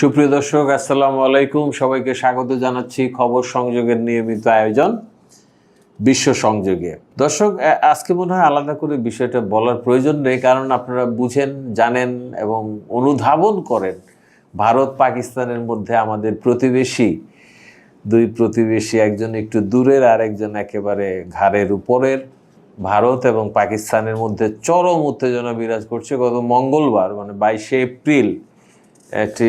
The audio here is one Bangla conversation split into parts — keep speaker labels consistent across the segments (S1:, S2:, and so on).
S1: সুপ্রিয় দর্শক, আসসালামু আলাইকুম। সবাইকে স্বাগত জানাচ্ছি খবর সংযোগের নিয়মিত আয়োজন বিশ্ব সংযোগে। দর্শক আজকে মনে হয় আলাদা করে বিষয়টা বলার প্রয়োজন নেই, কারণ আপনারা বুঝেন, জানেন এবং অনুধাবন করেন ভারত পাকিস্তানের মধ্যে আমাদের প্রতিবেশী। দুই প্রতিবেশী, একজন একটু দূরের আর একজন একেবারে ঘাড়ের উপরের। ভারত এবং পাকিস্তানের মধ্যে চরম উত্তেজনা বিরাজ করছে গত মঙ্গলবার মানে বাইশে এপ্রিল। একটি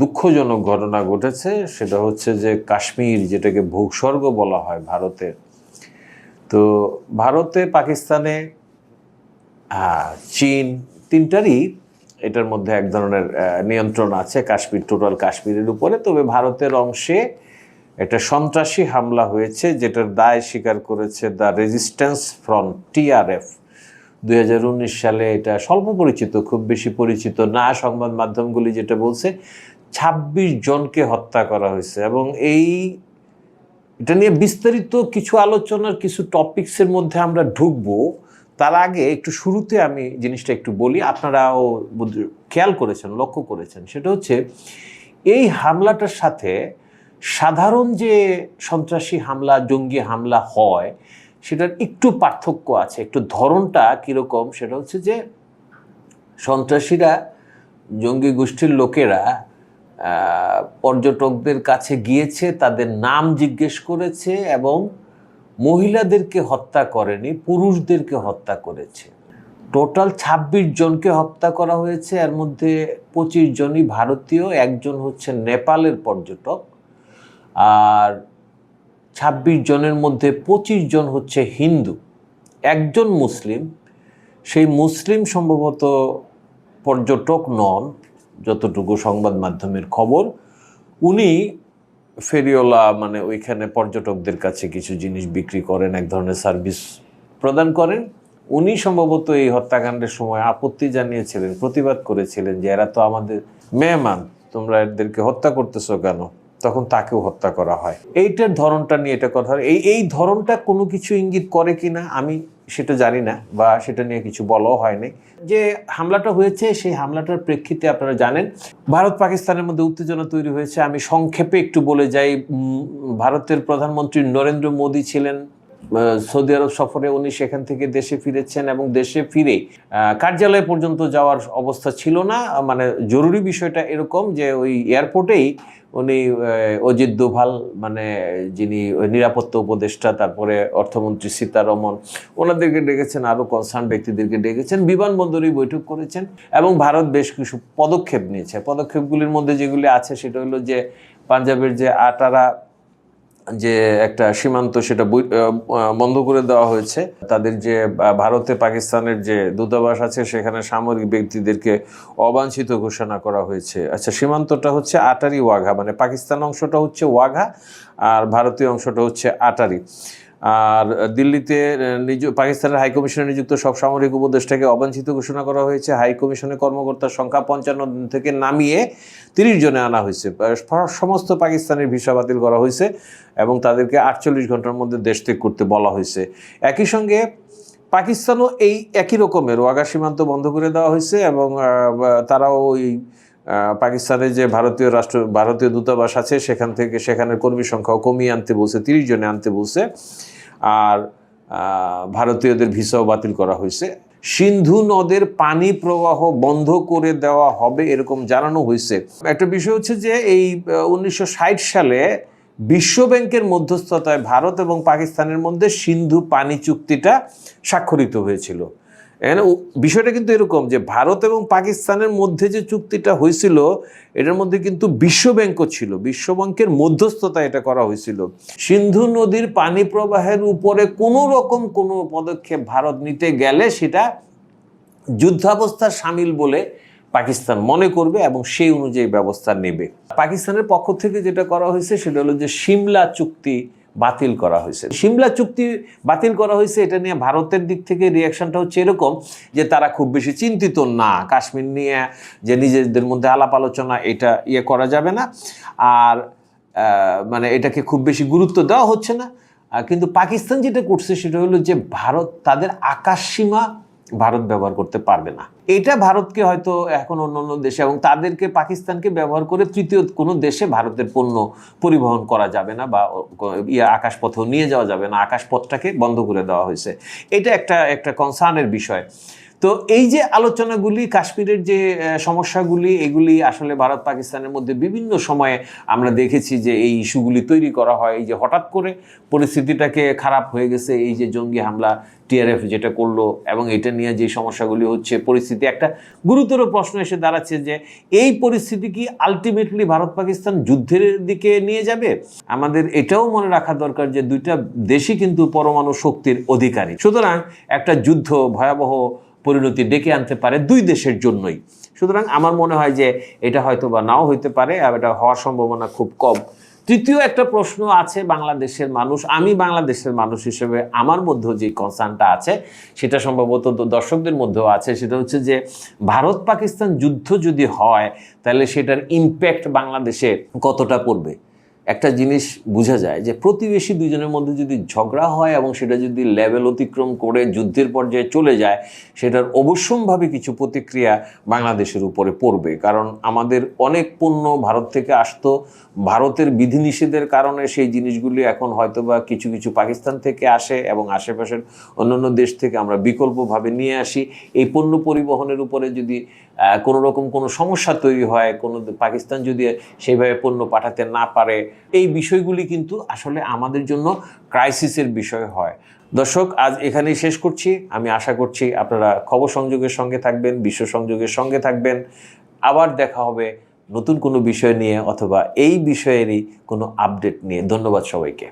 S1: দুঃখজনক ঘটনা ঘটেছে, সেটা হচ্ছে যে কাশ্মীর যেটাকে ভূস্বর্গ বলা হয় ভারতের তো ভারতে, পাকিস্তানে চীন তিনটারই এটার মধ্যে এক ধরনের নিয়ন্ত্রণ আছে, কাশ্মীর, টোটাল কাশ্মীরের উপরে। তবে ভারতের অংশে একটা সন্ত্রাসী হামলা হয়েছে, যেটার দায় স্বীকার করেছে দ্য রেজিস্ট্যান্স ফ্রন্ট টিআরএফ দুই হাজার উনিশ সালে এটা স্বল্প পরিচিত খুব বেশি পরিচিত না সংবাদ মাধ্যমগুলি যেটা বলছে ২৬ জনকে হত্যা করা হয়েছে। এবং এই, এটা নিয়ে বিস্তারিত কিছু আলোচনার কিছু টপিকসের মধ্যে আমরা ঢুকবো। তার আগে একটু শুরুতে আমি জিনিসটা একটু বলি, আপনারাও খেয়াল করেছেন, লক্ষ্য করেছেন। সেটা হচ্ছে, এই হামলাটার সাথে সাধারণ যে সন্ত্রাসী হামলা, জঙ্গি হামলা হয় সেটার একটু পার্থক্য আছে, একটু ধরনটা কীরকম সেটা হচ্ছে যে সন্ত্রাসীরা, জঙ্গি গোষ্ঠীর লোকেরা পর্যটকদের কাছে গিয়েছে, তাদের নাম জিজ্ঞেস করেছে এবং মহিলাদেরকে হত্যা করেনি, পুরুষদেরকে হত্যা করেছে। টোটাল ২৬ জনকে হত্যা করা হয়েছে, এর মধ্যে পঁচিশ জনই ভারতীয়, একজন হচ্ছে নেপালের পর্যটক। আর ২৬ জনের মধ্যে পঁচিশ জন হচ্ছে হিন্দু, একজন মুসলিম। সেই মুসলিম সম্ভবত পর্যটক নন, যতটুকু সংবাদ মাধ্যমের খবর। উনি ফেরিওলা মানে ওইখানে পর্যটকদের কাছে কিছু জিনিস বিক্রি করেন, এক ধরনের সার্ভিস প্রদান করেন। উনি সম্ভবত এই হত্যাকাণ্ডের সময় আপত্তি জানিয়েছিলেন, প্রতিবাদ করেছিলেন যে, এরা তো আমাদের মেহমান, তোমরা এদেরকে হত্যা করতেছো কেন? তখন তাকেও হত্যা করা হয়। এইটার ধরনটা নিয়ে এটা কথা এই এই ধরনটা কোনো কিছু ইঙ্গিত করে কিনা আমি সেটা জানি না বা সেটা নিয়ে কিছু বলাও হয়নি যে হামলাটা হয়েছে, সেই হামলাটার প্রেক্ষিতে আপনারা জানেন, ভারত পাকিস্তানের মধ্যে উত্তেজনা তৈরি হয়েছে। আমি সংক্ষেপে একটু বলে যাই ভারতের প্রধানমন্ত্রী নরেন্দ্র মোদী ছিলেন সৌদি আরব সফরে উনি সেখান থেকে দেশে ফিরেছেন এবং দেশে ফিরে কার্যালয় পর্যন্ত যাওয়ার অবস্থা ছিল না। মানে জরুরি বিষয়টা এরকম যে ওই এয়ারপোর্টেই উনি অজিত দুভাল মানে যিনি নিরাপত্তা উপদেষ্টা, তারপরে অর্থমন্ত্রী সীতারমন, ওনাদেরকে ডেকেছেন আরও কনসার্ন ব্যক্তিদেরকে ডেকেছেন, বিমানবন্দরেই বৈঠক করেছেন, এবং ভারত বেশ কিছু পদক্ষেপ নিয়েছে। পদক্ষেপগুলির মধ্যে যেগুলি আছে, সেটা হলো যে, পাঞ্জাবের যে আটারা যে একটা সীমান্ত সেটা বন্ধ করে দেওয়া হয়েছে। তাদের যে ভারতে পাকিস্তানের যে দূতাবাস আছে, সেখানে সামরিক ব্যক্তিদেরকে অবাঞ্ছিত ঘোষণা করা হয়েছে। আচ্ছা সীমান্তটা হচ্ছে আটারি ওয়াঘা মানে পাকিস্তান অংশটা হচ্ছে ওয়াঘা, আর ভারতীয় অংশটা হচ্ছে আটারি। আর দিল্লিতে নিজ পাকিস্তানের হাইকমিশনে নিযুক্ত সব সামরিক উপদেষ্টাকে অবাঞ্ছিত ঘোষণা করা হয়েছে। হাইকমিশনের কর্মকর্তার সংখ্যা পঞ্চান্ন থেকে নামিয়ে তিরিশ জনে আনা হয়েছে। সমস্ত পাকিস্তানের ভিসা বাতিল করা হয়েছে এবং তাদেরকে আটচল্লিশ ঘণ্টার মধ্যে দেশ ত্যাগ করতে বলা হয়েছে। একই সঙ্গে পাকিস্তানও এই একই রকমের ওয়াগা সীমান্ত বন্ধ করে দেওয়া হয়েছে এবং তারাও ওই পাকিস্তানের যে ভারতীয় রাষ্ট্র, ভারতীয় দূতাবাস আছে, সেখান থেকে সেখানের কর্মী সংখ্যাও কমিয়ে আনতে বলছে, তিরিশ জনে আনতে বলছে। আর ভারতীয়দের ভিসাও বাতিল করা হয়েছে। সিন্ধু নদের পানি প্রবাহ বন্ধ করে দেওয়া হবে এরকম জানানো হয়েছে। একটা বিষয় হচ্ছে যে এই উনিশশো ষাট সালে বিশ্ব ব্যাংকের মধ্যস্থতায় ভারত এবং পাকিস্তানের মধ্যে সিন্ধু পানি চুক্তিটা স্বাক্ষরিত হয়েছিল। এখানে বিষয়টা কিন্তু এরকম যে ভারত এবং পাকিস্তানের মধ্যে যে চুক্তিটা হয়েছিল, এটার মধ্যে কিন্তু বিশ্ব ব্যাংকও ছিল। বিশ্ব ব্যাংকের মধ্যস্থতা এটা করা হয়েছিল। সিন্ধু নদীর পানি প্রবাহের উপরে কোনো রকম কোনো পদক্ষেপ ভারত নিতে গেলে সেটা যুদ্ধাবস্থা সামিল বলে পাকিস্তান মনে করবে এবং সেই অনুযায়ী ব্যবস্থা নেবে। পাকিস্তানের পক্ষ থেকে যেটা করা হয়েছে সেটা হলো যে সিমলা চুক্তি বাতিল করা হয়েছে। সিমলা চুক্তি বাতিল করা হয়েছে, এটা নিয়ে ভারতের দিক থেকে রিয়াকশনটা হচ্ছে এরকম যে তারা খুব বেশি চিন্তিত না। কাশ্মীর নিয়ে যে নিজেদের মধ্যে আলাপ আলোচনা, এটা ইয়ে করা যাবে না। আর মানে এটাকে খুব বেশি গুরুত্ব দেওয়া হচ্ছে না। কিন্তু পাকিস্তান যেটা করছে সেটা হলো যে ভারত তাদের আকাশ সীমা ভারত ব্যবহার করতে পারবে না। এটা ভারতকে হয়তো এখন অন্য অন্য দেশে এবং তাদেরকে পাকিস্তানকে ব্যবহার করে তৃতীয় কোনো দেশে ভারতের পণ্য পরিবহন করা যাবে না বা ইয়ে আকাশপথেও নিয়ে যাওয়া যাবে না। আকাশপথটাকে বন্ধ করে দেওয়া হয়েছে। এটা একটা একটা কনসার্নের বিষয়। তো এই যে আলোচনাগুলি, কাশ্মীরের যে সমস্যাগুলি, এগুলি আসলে ভারত পাকিস্তানের মধ্যে বিভিন্ন সময়ে আমরা দেখেছি যে এই ইস্যুগুলি তৈরি করা হয়। এই যে হঠাৎ করে পরিস্থিতিটাকে খারাপ হয়ে গেছে, এই যে জঙ্গি হামলা, টিআরএফ যেটা করল এবং এটা নিয়ে যে সমস্যাগুলি হচ্ছে, পরিস্থিতি একটা গুরুতর প্রশ্ন এসে দাঁড়াচ্ছে যে এই পরিস্থিতি কি আলটিমেটলি ভারত পাকিস্তান যুদ্ধের দিকে নিয়ে যাবে? আমাদের এটাও মনে রাখা দরকার যে দুইটা দেশই কিন্তু পরমাণু শক্তির অধিকারী। সুতরাং একটা যুদ্ধ ভয়াবহ পরিণতি ডেকে আনতে পারে দুই দেশের জন্যই। সুতরাং আমার মনে হয় যে এটা হয়তো বা নাও হইতে পারে আর এটা হওয়ার সম্ভাবনা খুব কম। তৃতীয় একটা প্রশ্ন আছে বাংলাদেশের মানুষ, আমি বাংলাদেশের মানুষ হিসেবে আমার মধ্যেও যে কনসার্নটা আছে, সেটা সম্ভবত দর্শকদের মধ্যেও আছে, সেটা হচ্ছে যে ভারত পাকিস্তান যুদ্ধ যদি হয়, তাহলে সেটার ইম্প্যাক্ট বাংলাদেশে কতটা পড়বে? একটা জিনিস বোঝা যায় যে প্রতিবেশী দুজনের মধ্যে যদি ঝগড়া হয় এবং সেটা যদি লেভেল অতিক্রম করে যুদ্ধের পর্যায়ে চলে যায়, সেটার অবশ্যম্ভাবী কিছু প্রতিক্রিয়া বাংলাদেশের উপরে পড়বে। কারণ আমাদের অনেক পণ্য ভারত থেকে আসতো, ভারতের বিধিনিষেধের কারণে সেই জিনিসগুলি এখন হয়তোবা কিছু কিছু পাকিস্তান থেকে আসে এবং আশেপাশের অন্যান্য দেশ থেকে আমরা বিকল্পভাবে নিয়ে আসি। এই পণ্য পরিবহনের উপরে যদি কোনো রকম কোনো সমস্যা তৈরি হয়, কোনো পাকিস্তান যদি সেইভাবে পণ্য পাঠাতে না পারে এই বিষয়গুলি কিন্তু আসলে আমাদের জন্য ক্রাইসিসের বিষয় হয়। দর্শক, আজ এখানেই শেষ করছি। আমি আশা করছি আপনারা খবর সংযোগের সঙ্গে থাকবেন, বিশ্ব সংযোগের সঙ্গে থাকবেন। আবার দেখা হবে নতুন কোনো বিষয় নিয়ে অথবা এই বিষয়েরই কোনো আপডেট নিয়ে। ধন্যবাদ সবাইকে।